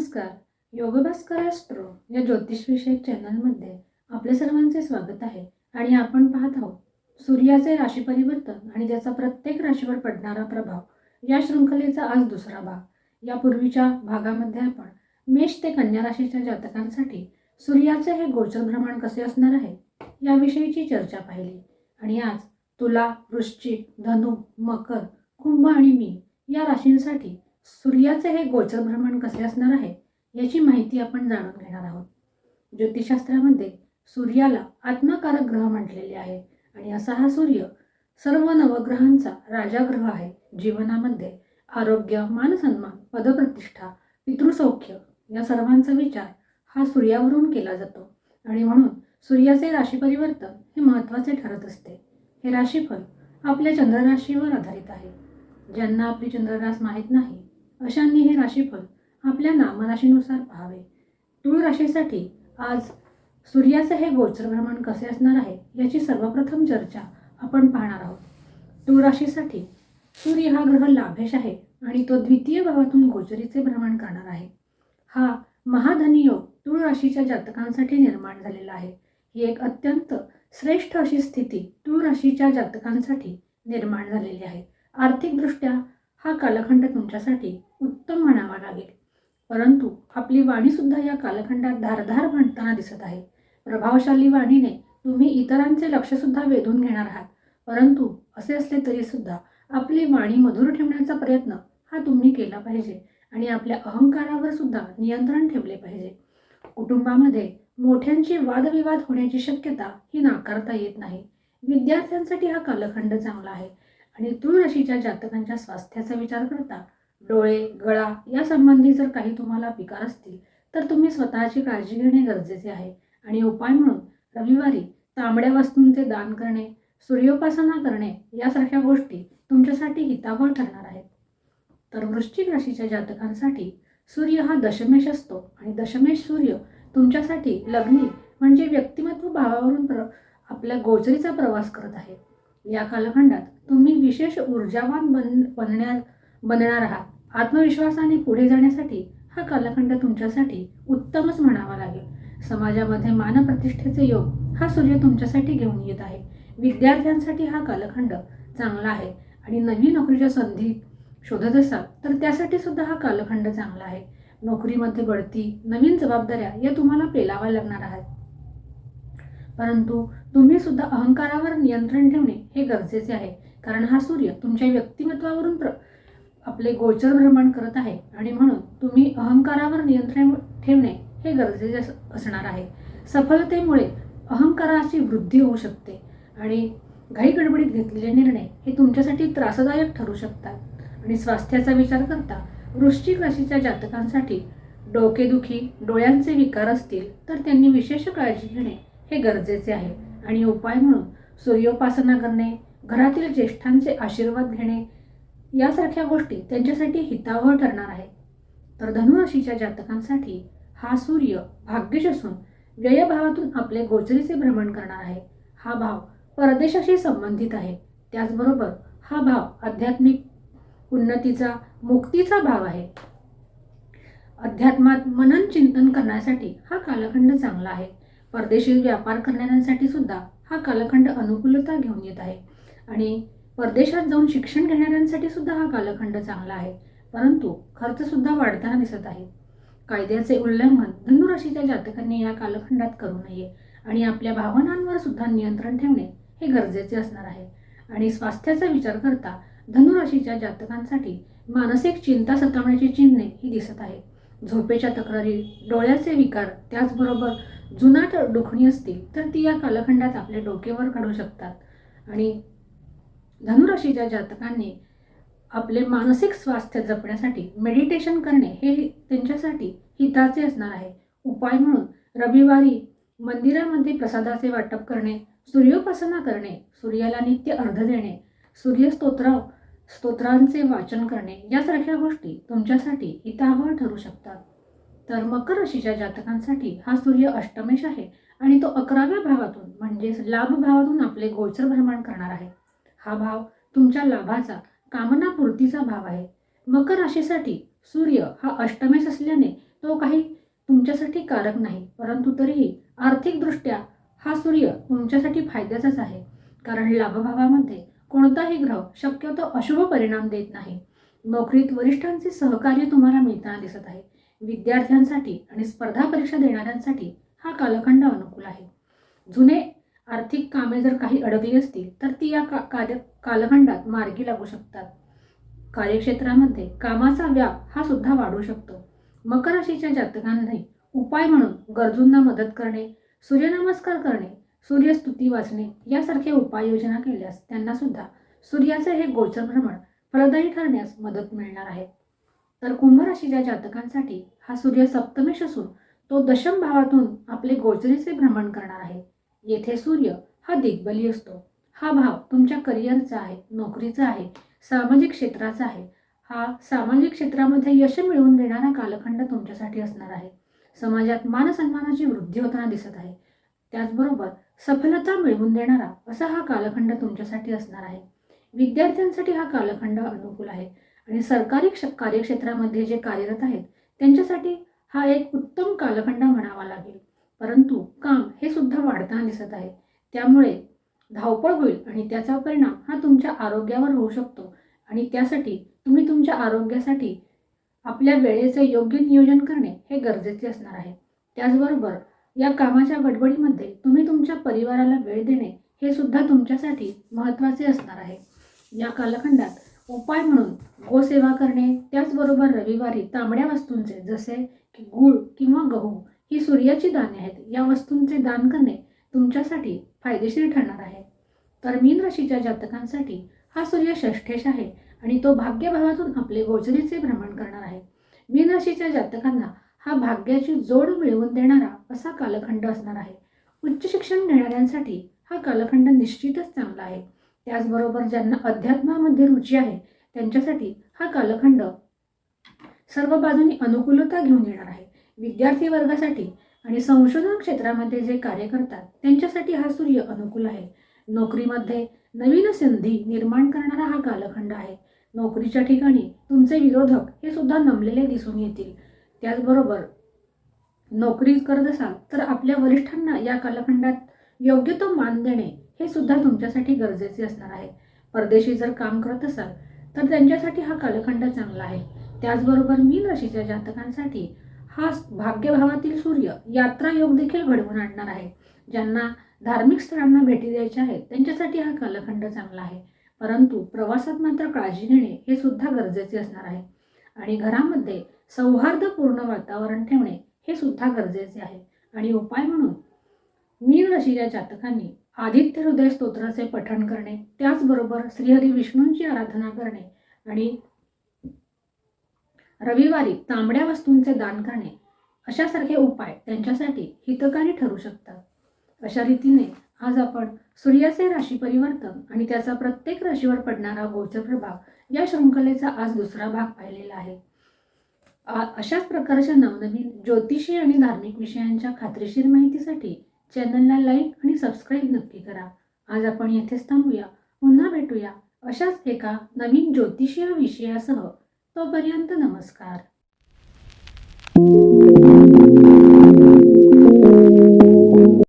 नमस्कार. योगभास्कर ॲस्ट्रो या ज्योतिषविषयक चॅनलमध्ये आपले सर्वांचे स्वागत आहे आणि आपण पाहत आहोत सूर्याचे राशी परिवर्तन आणि त्याचा प्रत्येक राशीवर पडणारा प्रभाव या शृंखलेचा आज दुसरा भाग. यापूर्वीच्या भागामध्ये आपण मेष ते कन्या राशीच्या जातकांसाठी सूर्याचे हे गोचर भ्रमण कसे असणार आहे याविषयीची चर्चा पाहिली. आणि आज तुला वृश्चिक धनु मकर कुंभ आणि मीन या राशींसाठी सूर्याचे हे गोचर भ्रमण कसे असणार आहे याची माहिती आपण जाणून घेणार आहोत. ज्योतिषशास्त्रामध्ये सूर्याला आत्मकारक ग्रह म्हटलेले आहे आणि असा हा सूर्य सर्व नवग्रहांचा राजा ग्रह आहे. जीवनामध्ये आरोग्य मानसन्मान पदप्रतिष्ठा पितृसौख्य या सर्वांचा विचार हा सूर्यावरून केला जातो आणि म्हणून सूर्याचे राशी परिवर्तन हे महत्त्वाचे ठरत असते. हे राशीफल आपल्या चंद्रराशीवर आधारित आहे. ज्यांना आपली चंद्ररास माहीत नाही अशांनी हे राशीफल आपल्या नामराशीनुसार पाहावे. तूळ राशीसाठी आज सूर्याचे हे गोचर भ्रमण कसे असणार आहे याची सर्वप्रथम चर्चा आपण पाहणार आहोत. तूळ राशीसाठी सूर्य हा ग्रह लाभेश आहे आणि तो द्वितीय भावातून गोचरीचे भ्रमण करणार आहे. हा महाधनी योग तूळ राशीच्या जातकांसाठी निर्माण झालेला आहे. ही एक अत्यंत श्रेष्ठ अशी स्थिती तूळ राशीच्या जातकांसाठी निर्माण झालेली आहे. आर्थिकदृष्ट्या हा कालखंड तुमच्यासाठी उत्तम म्हणावा लागेल. परंतु आपली वाणीसुद्धा या कालखंडात धारधार म्हणताना दिसत आहे. प्रभावशाली वाणीने तुम्ही इतरांचे लक्षसुद्धा वेधून घेणार आहात. परंतु असे असले तरीसुद्धा आपली वाणी मधुर ठेवण्याचा प्रयत्न हा तुम्ही केला पाहिजे आणि आपल्या अहंकारावर सुद्धा नियंत्रण ठेवले पाहिजे. कुटुंबामध्ये मोठ्यांची वादविवाद होण्याची शक्यता ही नाकारता येत नाही. विद्यार्थ्यांसाठी हा कालखंड चांगला आहे. आणि तूळ राशीच्या जातकांच्या स्वास्थ्याचा विचार करता डोळे गळा या संबंधी जर काही तुम्हाला विकार असतील तर तुम्ही स्वतःची काळजी घेणे गरजेचे आहे. आणि उपाय म्हणून रविवारी तांबड्या वस्तूंचे दान करणे सूर्योपासना करणे यासारख्या गोष्टी तुमच्यासाठी हितावह ठरणार आहेत. तर वृश्चिक राशीच्या जातकांसाठी सूर्य हा दशमेश असतो आणि दशमेश सूर्य तुमच्यासाठी लग्नी म्हणजे व्यक्तिमत्व भावावरून प्र आपल्या गोचरीचा प्रवास करत आहे. या कालखंडात तुम्ही विशेष ऊर्जावान बन बनण्या बनणार आहात. आत्मविश्वासाने पुढे जाण्यासाठी हा कालखंड तुमच्यासाठी उत्तमच म्हणावा लागेल. समाजामध्ये मानप्रतिष्ठेचे योग हा सूर्य तुमच्यासाठी घेऊन येत आहे. विद्यार्थ्यांसाठी हा कालखंड चांगला आहे आणि नवीन नोकरीच्या संधी शोधत असाल तर त्यासाठी सुद्धा हा कालखंड चांगला आहे. नोकरीमध्ये बढती नवीन जबाबदाऱ्या या तुम्हाला पेलाव्या लागणार आहेत. परंतु तुम्ही सुद्धा अहंकारावर नियंत्रण ठेवणे हे गरजेचे आहे. कारण हा सूर्य तुमच्या व्यक्तिमत्वावरून प्र आपले गोचर भ्रमण करत आहे आणि म्हणून तुम्ही अहंकारावर नियंत्रण ठेवणे हे गरजेचे अस- असणार आहे. सफलतेमुळे अहंकाराची वृद्धी होऊ शकते आणि घाई गडबडीत घेतलेले निर्णय हे तुमच्यासाठी त्रासदायक ठरू शकतात. आणि स्वास्थ्याचा विचार करता वृश्चिक राशीच्या जातकांसाठी डोकेदुखी डोळ्यांचे विकार असतील तर त्यांनी विशेष काळजी घेणे हे गरजेचे आहे. आणि उपाय म्हणून सूर्योपासना करणे घरातील ज्येष्ठांचे आशीर्वाद घेणे यासारख्या गोष्टी त्यांच्यासाठी हितावह ठरणार आहे. तर धनुराशीच्या जातकांसाठी हा सूर्य भाग्यश असून व्ययभावातून आपले गोचरीचे भ्रमण करणार आहे. हा भाव परदेशाशी संबंधित आहे. त्याचबरोबर हा भाव आध्यात्मिक उन्नतीचा मुक्तीचा भाव आहे. अध्यात्मात मनन चिंतन करण्यासाठी हा कालखंड चांगला आहे. परदेशी व्यापार करणाऱ्यांसाठी सुद्धा हा कालखंड अनुकूलता घेऊन येत आहे. आणि परदेशात जाऊन शिक्षण घेणाऱ्यांसाठी सुद्धा हा कालखंड चांगला आहे. परंतु खर्चसुद्धा वाढताना दिसत आहे. कायद्याचे उल्लंघन धनुराशीच्या जातकांनी या कालखंडात करू नये आणि आपल्या भावनांवर सुद्धा नियंत्रण ठेवणे हे गरजेचे असणार आहे. आणि स्वास्थ्याचा विचार करता धनुराशीच्या जातकांसाठी मानसिक चिंता सतावण्याची चिन्हे ही दिसत आहेत. झोपेच्या तक्रारी डोळ्याचे विकार त्याचबरोबर जुनाट दुखणी असतील तर ती या कालखंडात आपल्या डोकेवर काढू शकतात. आणि धनुराशीच्या जातकांनी आपले मानसिक स्वास्थ्य जपण्यासाठी मेडिटेशन करणे हे त्यांच्यासाठी हिताचे असणार आहे. उपाय म्हणून रविवारी मंदिरामध्ये प्रसादाचे वाटप करणे सूर्योपासना करणे सूर्याला नित्य अर्ध देणे सूर्यस्तोत्राव स्तोत्रांचे वाचन करणे यासारख्या गोष्टी तुमच्यासाठी हितावह ठरू शकतात. तर मकर राशीच्या जातकांसाठी हा सूर्य अष्टमेश आहे आणि तो अकराव्या भावातून म्हणजेच लाभ भावातून आपले गोचर भ्रमण करणार आहे. हा भाव तुमच्या लाभाचा कामनापूर्तीचा भाव आहे. मकर राशीसाठी सूर्य हा अष्टमेश असल्याने तो काही तुमच्यासाठी कारक नाही परंतु तरीही आर्थिकदृष्ट्या हा सूर्य तुमच्यासाठी फायद्याचाच आहे. कारण लाभभावामध्ये कोणताही ग्रह शक्यतो अशुभ परिणाम देत नाही. नोकरीत वरिष्ठांचे सहकार्य तुम्हाला मिळताना दिसत आहे. विद्यार्थ्यांसाठी आणि स्पर्धा परीक्षा देणाऱ्यांसाठी हा कालखंड अनुकूल आहे. जुने आर्थिक कामे जर काही अडकली असतील तर ती या का कार्य कालखंडात मार्गी लागू शकतात. कार्यक्षेत्रामध्ये कामाचा व्याप हा सुद्धा वाढू शकतो. मकर राशीच्या जातकांनी उपाय म्हणून गरजूंना मदत करणे सूर्यनमस्कार करणे सूर्यस्तुती वाचणे यासारख्या उपाययोजना केल्यास त्यांना सुद्धा सूर्याचे हे गोचर भ्रमण फलदायी ठरण्यास मदत मिळणार आहे. तर कुंभ राशीच्या जातकांसाठी हा सूर्य सप्तमेश असून तो दशम भावातून आपले गोचरीचे भ्रमण करणार आहे. येथे सूर्य हा दिग्बली असतो. हा भाव तुमच्या करिअरचा आहे नोकरीचा आहे सामाजिक क्षेत्राचा आहे. हा सामाजिक क्षेत्रामध्ये यश मिळवून देणारा कालखंड तुमच्यासाठी असणार आहे. समाजात मानसन्मानाची वृद्धी होताना दिसत आहे. त्याचबरोबर सफलता मिळवून देणारा असा हा कालखंड तुमच्यासाठी असणार आहे. विद्यार्थ्यांसाठी हा कालखंड अनुकूल आहे. आणि सरकारी क्ष कार्यक्षेत्रामध्ये जे कार्यरत आहेत त्यांच्यासाठी हा एक उत्तम कालखंड म्हणावा लागेल. परंतु काम हे सुद्धा वाढताना दिसत आहे. त्यामुळे धावपळ होईल आणि त्याचा परिणाम हा तुमच्या आरोग्यावर होऊ शकतो. आणि त्यासाठी तुम्ही तुमच्या आरोग्यासाठी आपल्या वेळेचे योग्य नियोजन करणे हे गरजेचे असणार आहे. त्याचबरोबर या कामाच्या गडबडीमध्ये तुम्ही तुमच्या परिवाराला वेळ देणे हे सुद्धा तुमच्यासाठी महत्त्वाचे असणार आहे. या कालखंडात उपाय म्हणून गोसेवा करणे त्याचबरोबर रविवारी तांबड्या वस्तूंचे जसे की गूळ किंवा गहू ही सूर्याची दाने आहेत या वस्तूंचे दान करणे तुमच्यासाठी फायदेशीर ठरणार आहे. तर मीन राशीच्या जातकांसाठी हा सूर्य षष्ठेश आहे आणि तो भाग्यभावातून आपले गोचरीचे भ्रमण करणार आहे. मीन राशीच्या जातकांना हा भाग्याची जोड मिळवून देणारा असा कालखंड असणार आहे. उच्च शिक्षण घेणाऱ्यांसाठी हा कालखंड निश्चितच चांगला आहे. त्याचबरोबर ज्यांना अध्यात्मामध्ये रुची आहे त्यांच्यासाठी हा कालखंड सर्व बाजूनी अनुकूलता घेऊन येणार आहे. विद्यार्थी वर्गासाठी आणि संशोधन क्षेत्रामध्ये जे कार्य करतात त्यांच्यासाठी हा सूर्य अनुकूल आहे. नोकरीमध्ये नवीन संधी निर्माण करणारा हा कालखंड आहे. नोकरीच्या ठिकाणी तुमचे विरोधक हे सुद्धा नमलेले दिसून येतील. त्याचबरोबर नोकरी करत असाल तर आपल्या वरिष्ठांना या कालखंडात योग्य तो मान देणे हे सुद्धा तुमच्यासाठी गरजेचे असणार आहे. परदेशी जर काम करत असाल तर त्यांच्यासाठी हा कालखंड चांगला आहे. त्याचबरोबर मीन राशीच्या जातकांसाठी हा भाग्यभावातील सूर्य यात्रा योग देखील घडवून आणणार आहे. ज्यांना धार्मिक स्थळांना भेटी द्यायच्या आहेत त्यांच्यासाठी हा कालखंड चांगला आहे. परंतु प्रवासात मात्र काळजी घेणे हे सुद्धा गरजेचे असणार आहे. आणि घरामध्ये सौहार्दपूर्ण वातावरण ठेवणे हे सुद्धा गरजेचे आहे. आणि उपाय म्हणून मीन राशीच्या जातकांनी आदित्य हृदय स्तोत्राचे पठण करणे त्याचबरोबर श्रीहरी विष्णूंची आराधना करणे आणि रविवारी तांबड्या वस्तूंचे दान करणे अशासारखे उपाय त्यांच्यासाठी हितकारी ठरू शकतात. अशा रीतीने आज आपण सूर्याचे राशी परिवर्तन आणि त्याचा प्रत्येक राशीवर पडणारा गोचर प्रभाव या शृंखलेचा आज दुसरा भाग पाहिलेला आहे. अशाच प्रकारच्या नवनवीन ज्योतिषी आणि धार्मिक विषयांच्या खात्रीशीर माहितीसाठी चॅनलला लाईक आणि सबस्क्राईब नक्की करा. आज आपण येथेच थांबूया. पुन्हा भेटूया अशाच एका नवीन ज्योतिषीय विषयासह. तोपर्यंत नमस्कार.